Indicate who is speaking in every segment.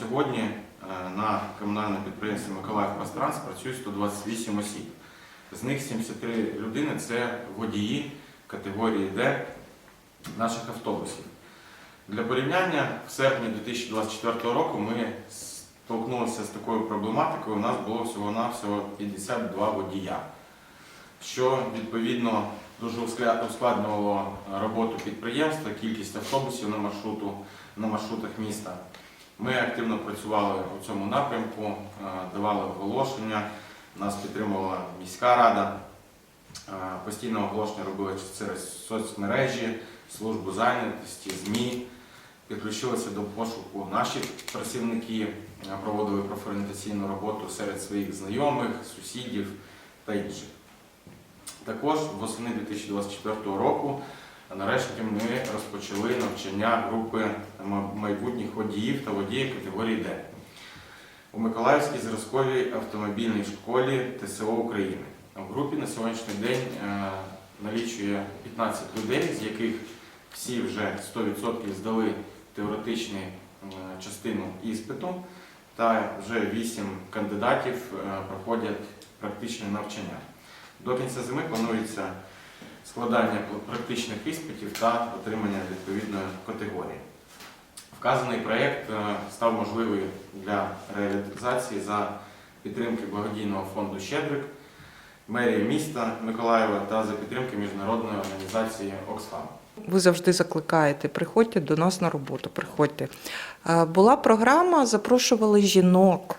Speaker 1: сьогодні е, на комунальному підприємстві Миколаїв Пространс працює 128 осіб. З них 73 людини це водії категорії Д наших автобусів. Для порівняння, в серпні 2024 року ми столкнулися з такою проблематикою. У нас було всього-навсього 52 водія, що відповідно дуже ускладнювало роботу підприємства, кількість автобусів на, маршруту, на маршрутах міста. Ми активно працювали у цьому напрямку, е, давали оголошення, нас підтримувала міська рада. Е, Постійно оголошення робили через соцмережі, службу зайнятості, ЗМІ. Підключилися до пошуку наші працівники, е, проводили профорієнтаційну роботу серед своїх знайомих, сусідів та інших. Також восени 2024 року нарешті ми розпочали навчання групи майбутніх водіїв та водіїв категорії Д у Миколаївській зразковій автомобільній школі ТСО України. В групі на сьогоднішній день е, налічує 15 людей, з яких всі вже 100% здали теоретичну е, частину іспиту, та вже 8 кандидатів е, проходять практичне навчання. До кінця зими планується складання практичних іспитів та отримання відповідної категорії. Вказаний проєкт е, став можливий для реалізації за підтримки благодійного фонду Щедрик, мерії міста Миколаєва та за підтримки міжнародної організації Оксфам.
Speaker 2: Ви завжди закликаєте, приходьте до нас на роботу, приходьте. Е, Була програма, запрошували жінок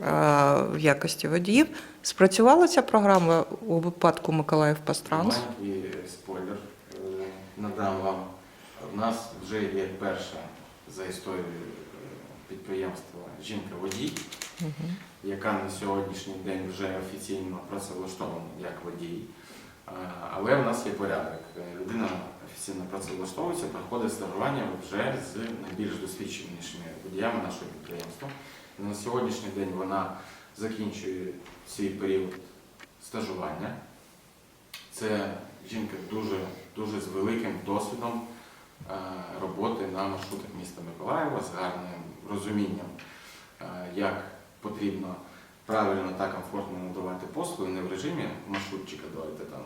Speaker 2: в якості водіїв. Спрацювала ця програма у випадку Миколаїв Пастранс?
Speaker 1: Маленький спойлер е, надам вам. У нас вже є перша за історією е, підприємства жінка-водій,
Speaker 2: Мгм.
Speaker 1: яка на сьогоднішній день вже офіційно працевлаштована як водій. Е, Але в нас є порядок. Е, Людина офіційно працевлаштовується, проходить стажування вже з найбільш досвідченішими водіями нашого підприємства. І На сьогоднішній день вона закінчує свій період стажування. Це жінка дуже, дуже з великим досвідом е, роботи на маршрутах міста Миколаєва, з гарним розумінням, е, як потрібно правильно та комфортно надавати послуги, не в режимі маршрутчика, давайте там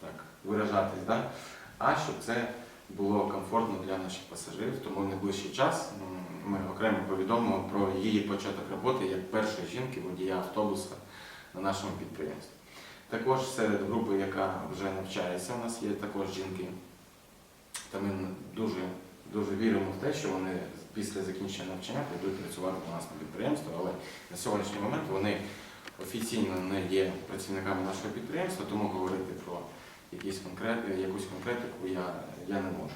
Speaker 1: так виражатись, да? а щоб це було комфортно для наших пасажирів. Тому в найближчий час м, ми окремо повідомимо про її початок роботи як першої жінки водія автобуса на нашому підприємстві. Також серед групи, яка вже навчається, у нас є також жінки. Та ми дуже, дуже віримо в те, що вони після закінчення навчання прийдуть працювати у нас на підприємство, але на сьогоднішній момент вони офіційно не є працівниками нашого підприємства, тому говорити про якісь конкрет, якусь конкретику я, я не можу.